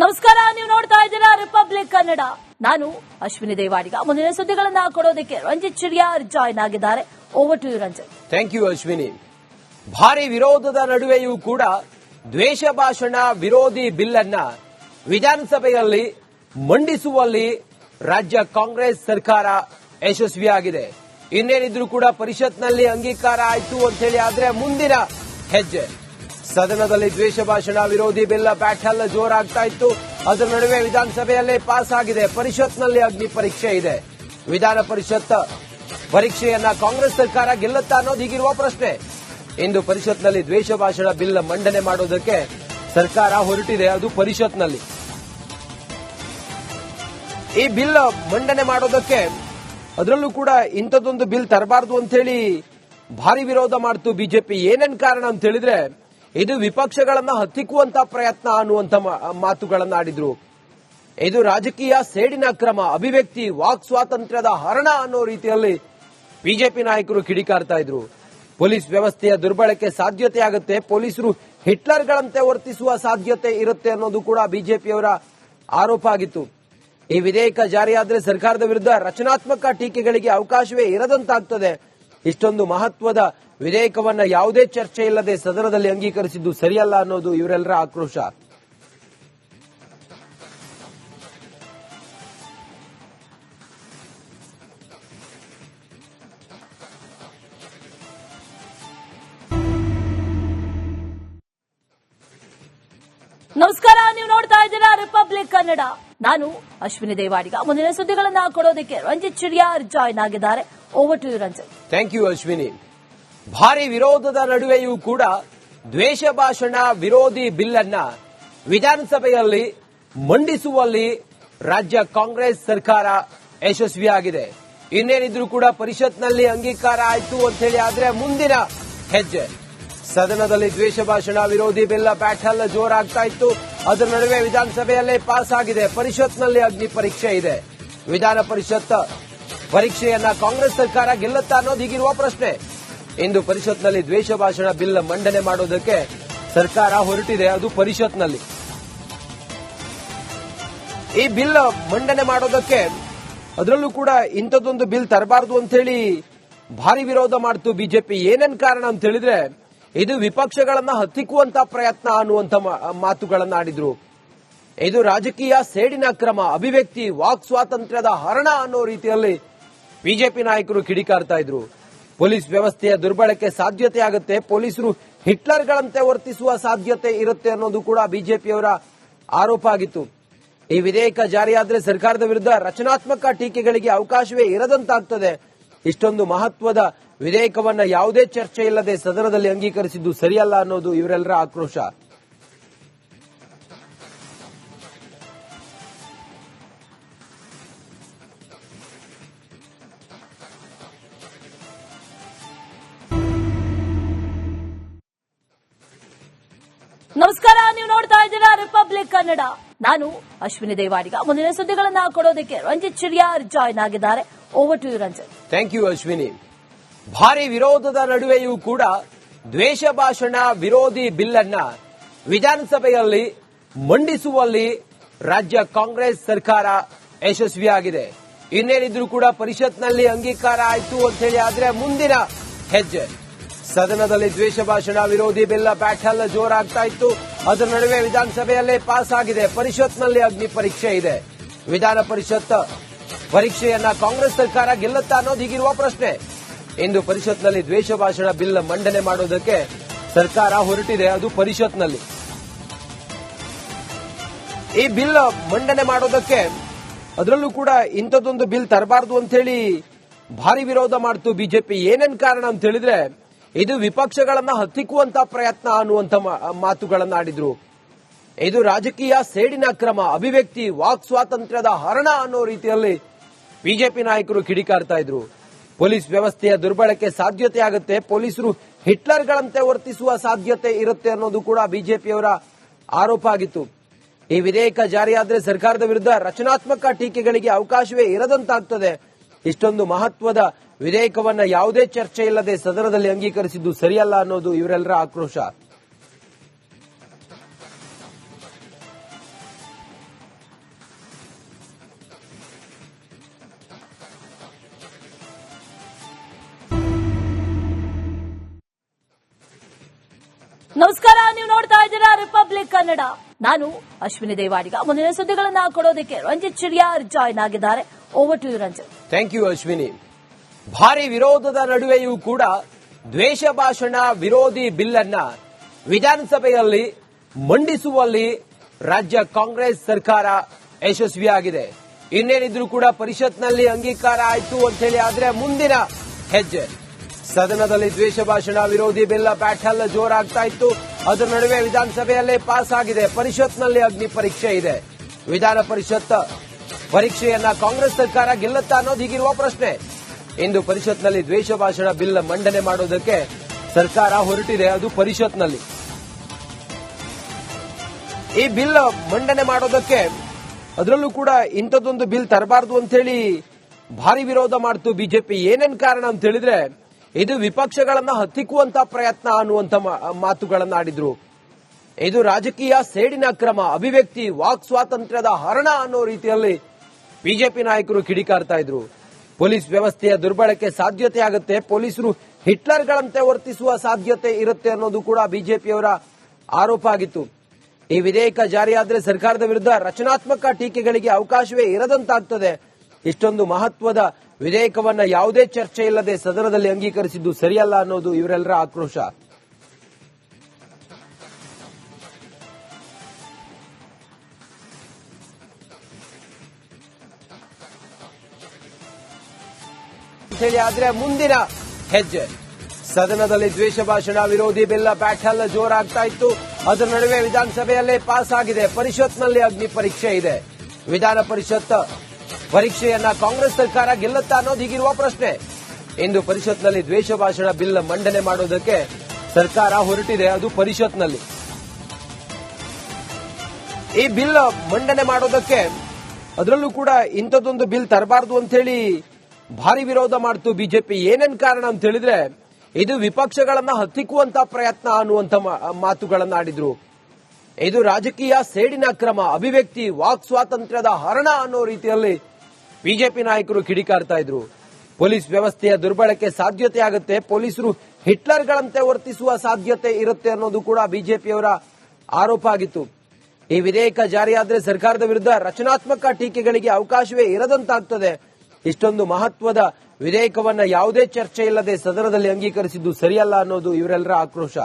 ನಮಸ್ಕಾರ, ನೀವು ನೋಡ್ತಾ ಇದ್ದೀರಾ ರಿಪಬ್ಲಿಕ್ ಕನ್ನಡ ನಾನು ಅಶ್ವಿನಿ ದೇವಾಡಿಗ. ಮುಂದಿನ ಸುದ್ದಿಗಳನ್ನ ಕೊಡೋದಕ್ಕೆ ರಂಜಿತ್ ಚಿಡಿಯಾರ್ ಜಾಯ್ನ್ ಆಗಿದ್ದಾರೆ. Over to Ranjith. Thank you Ashwini. ಭಾರಿ ವಿರೋಧದ ನಡುವೆಯೂ ಕೂಡ ದ್ವೇಷ ಭಾಷಣ ವಿರೋಧಿ ಬಿಲ್ ಅನ್ನ ವಿಧಾನಸಭೆಯಲ್ಲಿ ಮಂಡಿಸುವಲ್ಲಿ ರಾಜ್ಯ ಕಾಂಗ್ರೆಸ್ ಸರ್ಕಾರ ಯಶಸ್ವಿಯಾಗಿದೆ. ಇನ್ನೇನಿದ್ರು ಕೂಡ ಪರಿಷತ್ನಲ್ಲಿ ಅಂಗೀಕಾರ ಆಯಿತು ಅಂತ ಹೇಳಿ ಆದ್ರೆ ಮುಂದಿನ ಹೆಜ್ಜೆ. ಸದನದಲ್ಲಿ ದ್ವೇಷ ಭಾಷಣ, ವಿರೋಧಿ ಬಿಲ್ ಬ್ಯಾಟಲ್ ಜೋರಾಗ್ತಾ ಇತ್ತು. ಅದರ ನಡುವೆ ವಿಧಾನಸಭೆಯಲ್ಲೇ ಪಾಸ್ ಆಗಿದೆ. ಪರಿಷತ್ನಲ್ಲಿ ಅಗ್ನಿ ಪರೀಕ್ಷೆ ಇದೆ. ವಿಧಾನ ಪರಿಷತ್ ಪರೀಕ್ಷೆಯನ್ನ ಕಾಂಗ್ರೆಸ್ ಸರ್ಕಾರ ಗೆಲ್ಲುತ್ತಾ ಅನ್ನೋದು ಹೀಗಿರುವ ಪ್ರಶ್ನೆ. ಇಂದು ಪರಿಷತ್ನಲ್ಲಿ ದ್ವೇಷ ಭಾಷಣ ಬಿಲ್ ಮಂಡನೆ ಮಾಡೋದಕ್ಕೆ ಸರ್ಕಾರ ಹೊರಟಿದೆ. ಅದು ಪರಿಷತ್ನಲ್ಲಿ. ಈ ಬಿಲ್ ಮಂಡನೆ ಮಾಡೋದಕ್ಕೆ ಅದರಲ್ಲೂ ಕೂಡ ಇಂಥದ್ದೊಂದು ಬಿಲ್ ತರಬಾರದು ಅಂತ ಹೇಳಿ ಭಾರಿ ವಿರೋಧ ಮಾಡ್ತು ಬಿಜೆಪಿ. ಏನೇನ್ ಕಾರಣ ಅಂತ ಹೇಳಿದ್ರೆ ಇದು ವಿಪಕ್ಷಗಳನ್ನ ಹತ್ತಿಕ್ಕುವಂತ ಪ್ರಯತ್ನ ಅನ್ನುವಂತ ಮಾತುಗಳನ್ನ ಆಡಿದ್ರು ಇದು ರಾಜಕೀಯ ಸೇಡಿನ ಕ್ರಮ ಅಭಿವ್ಯಕ್ತಿ, ವಾಕ್ ಸ್ವಾತಂತ್ರ್ಯದ ಹರಣ ಅನ್ನೋ ರೀತಿಯಲ್ಲಿ ಬಿಜೆಪಿ ನಾಯಕರು ಕಿಡಿಕಾರ್ತಾ ಇದ್ರು. ಪೊಲೀಸ್ ವ್ಯವಸ್ಥೆಯ ದುರ್ಬಳಕೆ ಸಾಧ್ಯತೆ ಆಗುತ್ತೆ ಪೊಲೀಸರು ಹಿಟ್ಲರ್ಗಳಂತೆ ವರ್ತಿಸುವ ಸಾಧ್ಯತೆ ಇರುತ್ತೆ ಅನ್ನೋದು ಕೂಡ ಬಿಜೆಪಿಯವರ ಆರೋಪ ಆಗಿತ್ತು. ಈ ವಿಧೇಯಕ ಜಾರಿಯಾದ್ರೆ ಸರ್ಕಾರದ ವಿರುದ್ಧ ರಚನಾತ್ಮಕ ಟೀಕೆಗಳಿಗೆ ಅವಕಾಶವೇ ಇರದಂತಾಗ್ತದೆ. ಇಷ್ಟೊಂದು ಮಹತ್ವದ ವಿಧೇಯಕವನ್ನ ಯಾವುದೇ ಚರ್ಚೆ ಇಲ್ಲದೆ ಸದನದಲ್ಲಿ ಅಂಗೀಕರಿಸಿದ್ದು ಸರಿಯಲ್ಲ ಅನ್ನೋದು ಇವರೆಲ್ಲರ ಆಕ್ರೋಶ. ನಮಸ್ಕಾರ, ನೀವು ನೋಡ್ತಾ ಇದ್ದೀರಾ ರಿಪಬ್ಲಿಕ್ ಕನ್ನಡ. ನಾನು ಅಶ್ವಿನಿ ದೇವಾಡಿಗ. ಮುಂದಿನ ಸುದ್ದಿಗಳನ್ನ ಕೊಡೋದಕ್ಕೆ ರಂಜಿತ್ ಚಿಡಿಯಾರ್ ಜಾಯ್ನ್ ಆಗಿದ್ದಾರೆ. Over to you Ranjith thank you Ashwini ಭಾರಿ ವಿರೋಧದ ನಡುವೆಯೂ ಕೂಡ ದ್ವೇಷ ಭಾಷಣ ವಿರೋಧಿ ಬಿಲ್ ಅನ್ನ ವಿಧಾನಸಭೆಯಲ್ಲಿ ಮಂಡಿಸುವಲ್ಲಿ ರಾಜ್ಯ ಕಾಂಗ್ರೆಸ್ ಸರ್ಕಾರ ಯಶಸ್ವಿಯಾಗಿದೆ. ಇನ್ನೇನಿದ್ರು ಕೂಡ ಪರಿಷತ್ನಲ್ಲಿ ಅಂಗೀಕಾರ ಆಯಿತು ಅಂತ ಹೇಳಿ ಆದ್ರೆ ಮುಂದಿನ ಹೆಜ್ಜೆ. ಸದನದಲ್ಲಿ ದ್ವೇಷ ಭಾಷಣ, ವಿರೋಧಿ ಬಿಲ್ ಬ್ಯಾಟಲ್ ಜೋರಾಗ್ತಾ ಇತ್ತು. ಅದರ ನಡುವೆ ವಿಧಾನಸಭೆಯಲ್ಲೇ ಪಾಸ್ ಆಗಿದೆ ಪರಿಷತ್ನಲ್ಲಿ ಅಗ್ನಿ ಪರೀಕ್ಷೆ ಇದೆ. ವಿಧಾನ ಪರಿಷತ್ ಪರೀಕ್ಷೆಯನ್ನ ಕಾಂಗ್ರೆಸ್ ಸರ್ಕಾರ ಗೆಲ್ಲುತ್ತಾ ಅನ್ನೋದು ಹೀಗಿರುವ ಪ್ರಶ್ನೆ. ಇಂದು ಪರಿಷತ್ನಲ್ಲಿ ದ್ವೇಷ ಭಾಷಣ ಬಿಲ್ ಮಂಡನೆ ಮಾಡೋದಕ್ಕೆ ಸರ್ಕಾರ ಹೊರಟಿದೆ, ಅದು ಪರಿಷತ್ನಲ್ಲಿ. ಈ ಬಿಲ್ ಮಂಡನೆ ಮಾಡೋದಕ್ಕೆ ಅದರಲ್ಲೂ ಕೂಡ ಇಂಥದ್ದೊಂದು ಬಿಲ್ ತರಬಾರದು ಅಂತ ಹೇಳಿ ಭಾರಿ ವಿರೋಧ ಮಾಡ್ತು ಬಿಜೆಪಿ. ಏನೇನ್ ಕಾರಣ ಅಂತ ಹೇಳಿದ್ರೆ ಇದು ವಿಪಕ್ಷಗಳನ್ನ ಹತ್ತಿಕ್ಕುವಂತ ಪ್ರಯತ್ನ ಅನ್ನುವಂತ ಮಾತುಗಳನ್ನ ಆಡಿದ್ರು. ಇದು ರಾಜಕೀಯ ಸೇಡಿನ ಕ್ರಮ, ಅಭಿವ್ಯಕ್ತಿ, ವಾಕ್ ಸ್ವಾತಂತ್ರ್ಯದ ಹರಣ ಅನ್ನೋ ರೀತಿಯಲ್ಲಿ ಬಿಜೆಪಿ ನಾಯಕರು ಕಿಡಿಕಾರ್ತಾ ಇದ್ರು. ಪೊಲೀಸ್ ವ್ಯವಸ್ಥೆಯ ದುರ್ಬಳಕೆ ಸಾಧ್ಯತೆ ಆಗುತ್ತೆ, ಪೊಲೀಸರು ಹಿಟ್ಲರ್ಗಳಂತೆ ವರ್ತಿಸುವ ಸಾಧ್ಯತೆ ಇರುತ್ತೆ ಅನ್ನೋದು ಕೂಡ ಬಿಜೆಪಿಯವರ ಆರೋಪ ಆಗಿತ್ತು. ಈ ವಿಧೇಯಕ ಜಾರಿಯಾದ್ರೆ ಸರ್ಕಾರದ ವಿರುದ್ಧ ರಚನಾತ್ಮಕ ಟೀಕೆಗಳಿಗೆ ಅವಕಾಶವೇ ಇರದಂತಾಗ್ತದೆ. ಇಷ್ಟೊಂದು ಮಹತ್ವದ ವಿಧೇಯಕವನ್ನ ಯಾವುದೇ ಚರ್ಚೆ ಇಲ್ಲದೆ ಸದನದಲ್ಲಿ ಅಂಗೀಕರಿಸಿದ್ದು ಸರಿಯಲ್ಲ ಅನ್ನೋದು ಇವರೆಲ್ಲರ ಆಕ್ರೋಶ. ನಮಸ್ಕಾರ, ನೀವು ನೋಡ್ತಾ ಇದ್ದೀರಾ ರಿಪಬ್ಲಿಕ್ ಕನ್ನಡ ನಾನು ಅಶ್ವಿನಿ ದೇವಾಡಿಗ. ಮುಂದಿನ ಸುದ್ದಿಗಳನ್ನ ಕೊಡೋದಕ್ಕೆ ರಂಜಿತ್ ಚಿರಿಯಾರ್ ಜಾಯ್ನ್ ಆಗಿದ್ದಾರೆ. Over to Ranjith. Thank you Ashwini. ಭಾರಿ ವಿರೋಧದ ನಡುವೆಯೂ ಕೂಡ ದ್ವೇಷ ಭಾಷಣ, ವಿರೋಧಿ ಬಿಲ್ ಅನ್ನ ವಿಧಾನಸಭೆಯಲ್ಲಿ ಮಂಡಿಸುವಲ್ಲಿ ರಾಜ್ಯ ಕಾಂಗ್ರೆಸ್ ಸರ್ಕಾರ ಯಶಸ್ವಿಯಾಗಿದೆ. ಇನ್ನೇನಿದ್ರು ಕೂಡ ಪರಿಷತ್ನಲ್ಲಿ ಅಂಗೀಕಾರ ಆಯಿತು ಅಂತ ಹೇಳಿ ಆದ್ರೆ ಮುಂದಿನ ಹೆಜ್ಜೆ. ಸದನದಲ್ಲಿ ದ್ವೇಷ ಭಾಷಣ, ವಿರೋಧಿ ಬಿಲ್ಲ ಬ್ಯಾಟಲ್ ಜೋರಾಗ್ತಾ ಇತ್ತು. ಅದರ ನಡುವೆ ವಿಧಾನಸಭೆಯಲ್ಲೇ ಪಾಸ್ ಆಗಿದೆ. ಪರಿಷತ್ನಲ್ಲಿ ಅಗ್ನಿ ಪರೀಕ್ಷೆ ಇದೆ. ವಿಧಾನ ಪರಿಷತ್ ಪರೀಕ್ಷೆಯನ್ನ ಕಾಂಗ್ರೆಸ್ ಸರ್ಕಾರ ಗೆಲ್ಲುತ್ತಾ ಅನ್ನೋದು ಹೀಗಿರುವ ಪ್ರಶ್ನೆ. ಇಂದು ಪರಿಷತ್ನಲ್ಲಿ ದ್ವೇಷ ಭಾಷಣ ಬಿಲ್ ಮಂಡನೆ ಮಾಡೋದಕ್ಕೆ ಸರ್ಕಾರ ಹೊರಟಿದೆ. ಅದು ಪರಿಷತ್ನಲ್ಲಿ. ಈ ಬಿಲ್ ಮಂಡನೆ ಮಾಡೋದಕ್ಕೆ ಅದರಲ್ಲೂ ಕೂಡ ಇಂಥದ್ದೊಂದು ಬಿಲ್ ತರಬಾರದು ಅಂತ ಹೇಳಿ ಭಾರಿ ವಿರೋಧ ಮಾಡ್ತು ಬಿಜೆಪಿ. ಏನೇನ್ ಕಾರಣ ಅಂತ ಹೇಳಿದ್ರೆ ಇದು ವಿಪಕ್ಷಗಳನ್ನ ಹತ್ತಿಕ್ಕುವಂತ ಪ್ರಯತ್ನ ಅನ್ನುವಂತ ಮಾತುಗಳನ್ನ ಆಡಿದ್ರು ಇದು ರಾಜಕೀಯ ಸೇಡಿನ ಕ್ರಮ, ಅಭಿವ್ಯಕ್ತಿ, ವಾಕ್ ಸ್ವಾತಂತ್ರ್ಯದ ಹರಣ ಅನ್ನೋ ರೀತಿಯಲ್ಲಿ ಬಿಜೆಪಿ ನಾಯಕರು ಕಿಡಿಕಾರ್ತಾ ಇದ್ರು. ಪೊಲೀಸ್ ವ್ಯವಸ್ಥೆಯ ದುರ್ಬಳಕೆ ಸಾಧ್ಯತೆ ಆಗುತ್ತೆ, ಪೊಲೀಸರು ಹಿಟ್ಲರ್ಗಳಂತೆ ವರ್ತಿಸುವ ಸಾಧ್ಯತೆ ಇರುತ್ತೆ ಅನ್ನೋದು ಕೂಡ ಬಿಜೆಪಿಯವರ ಆರೋಪ ಆಗಿತ್ತು. ಈ ವಿಧೇಯಕ ಜಾರಿಯಾದ್ರೆ ಸರ್ಕಾರದ ವಿರುದ್ಧ ರಚನಾತ್ಮಕ ಟೀಕೆಗಳಿಗೆ ಅವಕಾಶವೇ ಇರದಂತಾಗ್ತದೆ. ಇಷ್ಟೊಂದು ಮಹತ್ವದ ವಿಧೇಯಕವನ್ನ ಯಾವುದೇ ಚರ್ಚೆ ಇಲ್ಲದೆ ಸದನದಲ್ಲಿ ಅಂಗೀಕರಿಸಿದ್ದು ಸರಿಯಲ್ಲ ಅನ್ನೋದು ಇವರೆಲ್ಲರ ಆಕ್ರೋಶ. ನಮಸ್ಕಾರ, ನೀವು ನೋಡ್ತಾ ಇದ್ದೀರಾ ರಿಪಬ್ಲಿಕ್ ಕನ್ನಡ. ನಾನು ಅಶ್ವಿನಿ ದೇವಾಡಿಗ. ಮುಂದಿನ ಸುದ್ದಿಗಳನ್ನ ಕೊಡೋದಕ್ಕೆ ರಂಜಿತ್ ಚಿಡಿಯಾರ್ ಜಾಯ್ನ್ ಆಗಿದ್ದಾರೆ. Over to Ranjith. Thank you Ashwini ಭಾರಿ ವಿರೋಧದ ನಡುವೆಯೂ ಕೂಡ ದ್ವೇಷ ಭಾಷಣ ವಿರೋಧಿ ಬಿಲ್ ಅನ್ನ ವಿಧಾನಸಭೆಯಲ್ಲಿ ಮಂಡಿಸುವಲ್ಲಿ ರಾಜ್ಯ ಕಾಂಗ್ರೆಸ್ ಸರ್ಕಾರ ಯಶಸ್ವಿಯಾಗಿದೆ. ಇನ್ನೇನಿದ್ರು ಕೂಡ ಪರಿಷತ್ನಲ್ಲಿ ಅಂಗೀಕಾರ ಆಯಿತು ಅಂತ ಹೇಳಿ ಆದ್ರೆ ಮುಂದಿನ ಹೆಜ್ಜೆ. ಸದನದಲ್ಲಿ ದ್ವೇಷ ಭಾಷಣ, ವಿರೋಧಿ ಬಿಲ್ ಬ್ಯಾಟಲ್ ಜೋರಾಗ್ತಾ ಇತ್ತು. ಅದರ ನಡುವೆ ವಿಧಾನಸಭೆಯಲ್ಲೇ ಪಾಸ್ ಆಗಿದೆ ಪರಿಷತ್ನಲ್ಲಿ ಅಗ್ನಿ ಪರೀಕ್ಷೆ ಇದೆ. ವಿಧಾನ ಪರಿಷತ್ ಪರೀಕ್ಷೆಯನ್ನ ಕಾಂಗ್ರೆಸ್ ಸರ್ಕಾರ ಗೆಲ್ಲುತ್ತಾ ಅನ್ನೋದು ಹೀಗಿರುವ ಪ್ರಶ್ನೆ. ಇಂದು ಪರಿಷತ್ನಲ್ಲಿ ದ್ವೇಷ ಭಾಷಣ ಬಿಲ್ ಮಂಡನೆ ಮಾಡೋದಕ್ಕೆ ಸರ್ಕಾರ ಹೊರಟಿದೆ, ಅದು ಪರಿಷತ್ನಲ್ಲಿ. ಈ ಬಿಲ್ ಮಂಡನೆ ಮಾಡೋದಕ್ಕೆ ಅದರಲ್ಲೂ ಕೂಡ ಇಂಥದ್ದೊಂದು ಬಿಲ್ ತರಬಾರದು ಅಂತ ಹೇಳಿ ಭಾರಿ ವಿರೋಧ ಮಾಡ್ತು ಬಿಜೆಪಿ. ಏನೇನ್ ಕಾರಣ ಅಂತ ಹೇಳಿದ್ರೆ ಇದು ವಿಪಕ್ಷಗಳನ್ನ ಹತ್ತಿಕ್ಕುವಂತ ಪ್ರಯತ್ನ ಅನ್ನುವಂತ ಮಾತುಗಳನ್ನ ಆಡಿದ್ರು ಇದು ರಾಜಕೀಯ ಸೇಡಿನ ಕ್ರಮ. ಅಭಿವ್ಯಕ್ತಿ, ವಾಕ್ ಸ್ವಾತಂತ್ರ್ಯದ ಹರಣ ಅನ್ನೋ ರೀತಿಯಲ್ಲಿ ಬಿಜೆಪಿ ನಾಯಕರು ಕಿಡಿಕಾರ್ತಾ ಇದ್ರು. ಪೊಲೀಸ್ ವ್ಯವಸ್ಥೆಯ ದುರ್ಬಳಕೆ ಸಾಧ್ಯತೆ ಆಗುತ್ತೆ. ಪೊಲೀಸರು ಹಿಟ್ಲರ್ಗಳಂತೆ ವರ್ತಿಸುವ ಸಾಧ್ಯತೆ ಇರುತ್ತೆ ಅನ್ನೋದು ಕೂಡ ಬಿಜೆಪಿಯವರ ಆರೋಪ ಆಗಿತ್ತು. ಈ ವಿಧೇಯಕ ಜಾರಿಯಾದ್ರೆ ಸರ್ಕಾರದ ವಿರುದ್ಧ ರಚನಾತ್ಮಕ ಟೀಕೆಗಳಿಗೆ ಅವಕಾಶವೇ ಇರದಂತಾಗ್ತದೆ. ಇಷ್ಟೊಂದು ಮಹತ್ವದ ವಿಧೇಯಕವನ್ನ ಯಾವುದೇ ಚರ್ಚೆ ಇಲ್ಲದೆ ಸದನದಲ್ಲಿ ಅಂಗೀಕರಿಸಿದ್ದು ಸರಿಯಲ್ಲ ಅನ್ನೋದು ಇವರೆಲ್ಲರ ಆಕ್ರೋಶ. ಹೇಳಿ ಆದ್ರೆ ಮುಂದಿನ ಹೆಜ್ಜೆ. ಸದನದಲ್ಲಿ ದ್ವೇಷ ಭಾಷಣ, ವಿರೋಧಿ ಬಿಲ್ ಬ್ಯಾಟಲ್ ಜೋರಾಗ್ತಾ ಇತ್ತು. ಅದರ ನಡುವೆ ವಿಧಾನಸಭೆಯಲ್ಲೇ ಪಾಸ್ ಆಗಿದೆ. ಪರಿಷತ್ನಲ್ಲಿ ಅಗ್ನಿ ಪರೀಕ್ಷೆ ಇದೆ. ವಿಧಾನ ಪರಿಷತ್ ಪರೀಕ್ಷೆಯನ್ನ ಕಾಂಗ್ರೆಸ್ ಸರ್ಕಾರ ಗೆಲ್ಲುತ್ತಾ ಅನ್ನೋದು ಹೀಗಿರುವ ಪ್ರಶ್ನೆ. ಇಂದು ಪರಿಷತ್ನಲ್ಲಿ ದ್ವೇಷ ಭಾಷಣ ಬಿಲ್ ಮಂಡನೆ ಮಾಡೋದಕ್ಕೆ ಸರ್ಕಾರ ಹೊರಟಿದೆ. ಅದು ಪರಿಷತ್ನಲ್ಲಿ. ಈ ಬಿಲ್ ಮಂಡನೆ ಮಾಡೋದಕ್ಕೆ ಅದರಲ್ಲೂ ಕೂಡ ಇಂಥದ್ದೊಂದು ಬಿಲ್ ತರಬಾರದು ಅಂತ ಹೇಳಿ ಭಾರಿ ವಿರೋಧ ಮಾಡ್ತು ಬಿಜೆಪಿ. ಏನೇನ್ ಕಾರಣ ಅಂತ ಹೇಳಿದ್ರೆ, ಇದು ವಿಪಕ್ಷಗಳನ್ನ ಹತ್ತಿಕ್ಕುವಂತ ಪ್ರಯತ್ನ ಅನ್ನುವಂತ ಮಾತುಗಳನ್ನ ಆಡಿದ್ರು ಇದು ರಾಜಕೀಯ ಸೇಡಿನ ಕ್ರಮ ಅಭಿವ್ಯಕ್ತಿ, ವಾಕ್ ಸ್ವಾತಂತ್ರ್ಯದ ಹರಣ ಅನ್ನೋ ರೀತಿಯಲ್ಲಿ ಬಿಜೆಪಿ ನಾಯಕರು ಕಿಡಿಕಾರ್ತಾ ಇದ್ರು. ಪೊಲೀಸ್ ವ್ಯವಸ್ಥೆಯ ದುರ್ಬಳಕೆ ಸಾಧ್ಯತೆ ಆಗುತ್ತೆ, ಪೊಲೀಸರು ಹಿಟ್ಲರ್ಗಳಂತೆ ವರ್ತಿಸುವ ಸಾಧ್ಯತೆ ಇರುತ್ತೆ ಅನ್ನೋದು ಕೂಡ ಬಿಜೆಪಿಯವರ ಆರೋಪ ಆಗಿತ್ತು. ಈ ವಿಧೇಯಕ ಜಾರಿಯಾದ್ರೆ ಸರ್ಕಾರದ ವಿರುದ್ಧ ರಚನಾತ್ಮಕ ಟೀಕೆಗಳಿಗೆ ಅವಕಾಶವೇ ಇರದಂತಾಗ್ತದೆ. ಇಷ್ಟೊಂದು ಮಹತ್ವದ ವಿಧೇಯಕವನ್ನ ಯಾವುದೇ ಚರ್ಚೆ ಇಲ್ಲದೆ ಸದನದಲ್ಲಿ ಅಂಗೀಕರಿಸಿದ್ದು ಸರಿಯಲ್ಲ ಅನ್ನೋದು ಇವರೆಲ್ಲರ ಆಕ್ರೋಶ.